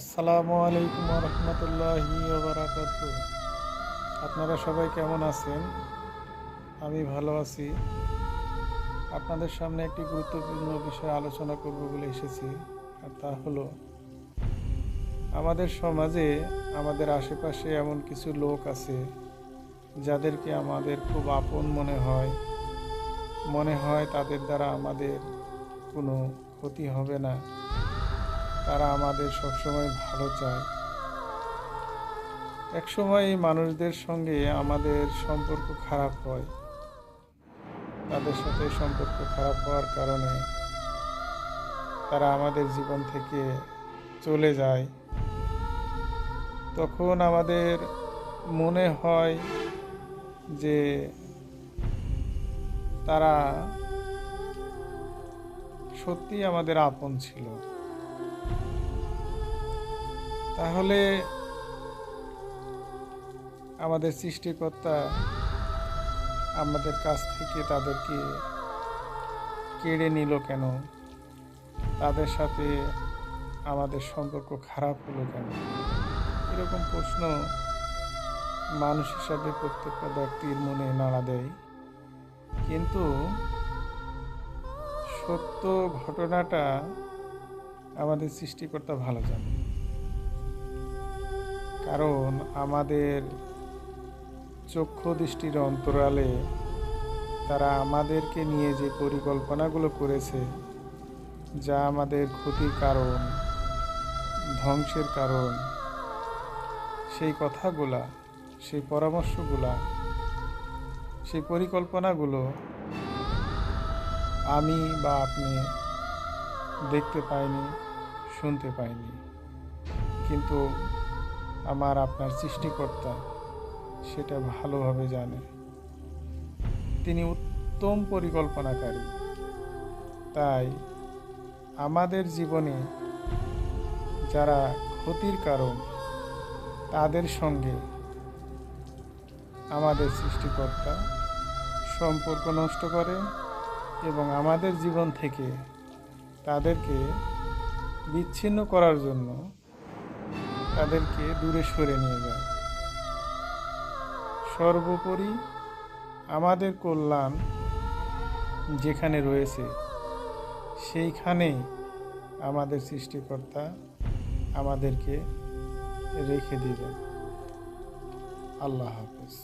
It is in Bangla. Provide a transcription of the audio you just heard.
আসসালামু আলাইকুম রহমতুল্লাহি আপনারা সবাই কেমন আছেন? আমি ভালো আছি। আপনাদের সামনে একটি গুরুত্বপূর্ণ বিষয় আলোচনা করব বলে এসেছি, আর তা হলো, আমাদের সমাজে আমাদের আশেপাশে এমন কিছু লোক আছে যাদেরকে আমাদের খুব আপন মনে হয়। মনে হয় তাদের দ্বারা আমাদের কোনো ক্ষতি হবে না। তারা আমাদের সবসময় ভালো চায়। একসময় এই মানুষদের সঙ্গে আমাদের সম্পর্ক খারাপ হয়। তাদের সাথে সম্পর্ক খারাপ হওয়ার কারণে তারা আমাদের জীবন থেকে চলে যায়। তখন আমাদের মনে হয় যে তারা সত্যি আমাদের আপন ছিল। তাহলে আমাদের সৃষ্টিকর্তা আমাদের কাছ থেকে তাদেরকে কেড়ে নিল কেন? তাদের সাথে আমাদের সম্পর্ক খারাপ হলো কেন? এরকম প্রশ্ন মানুষ হিসাবে প্রত্যেকটা ব্যক্তির মনে নাড়া দেয়। কিন্তু সত্য ঘটনাটা আমাদের সৃষ্টিকর্তা ভালো জানে কারণ আমাদের চক্ষু দৃষ্টির অন্তরালে তারা আমাদেরকে নিয়ে যে পরিকল্পনাগুলো করেছে, যা আমাদের ক্ষতির কারণ, ধ্বংসের কারণ, সেই কথাগুলা, সেই পরামর্শগুলা, সেই পরিকল্পনাগুলো আমি বা আপনি দেখতে পাইনি, শুনতে পাইনি। কিন্তু আমার আপনার সৃষ্টিকর্তা, সেটা ভালোভাবে জানে। তিনি উত্তম পরিকল্পনাকারী। তাই আমাদের জীবনে যারা ক্ষতির কারণ, তাদের সঙ্গে আমাদের সৃষ্টিকর্তা সম্পর্ক নষ্ট করে এবং আমাদের জীবন থেকে তাদেরকে বিচ্ছিন্ন করার জন্য তাদেরকে দূরে সরে নিয়ে যায়। সর্বোপরি আমাদের কল্যাণ যেখানে রয়েছে, সেইখানেই আমাদের সৃষ্টিকর্তা আমাদেরকে রেখে দিলেন আল্লাহ হাফেজ।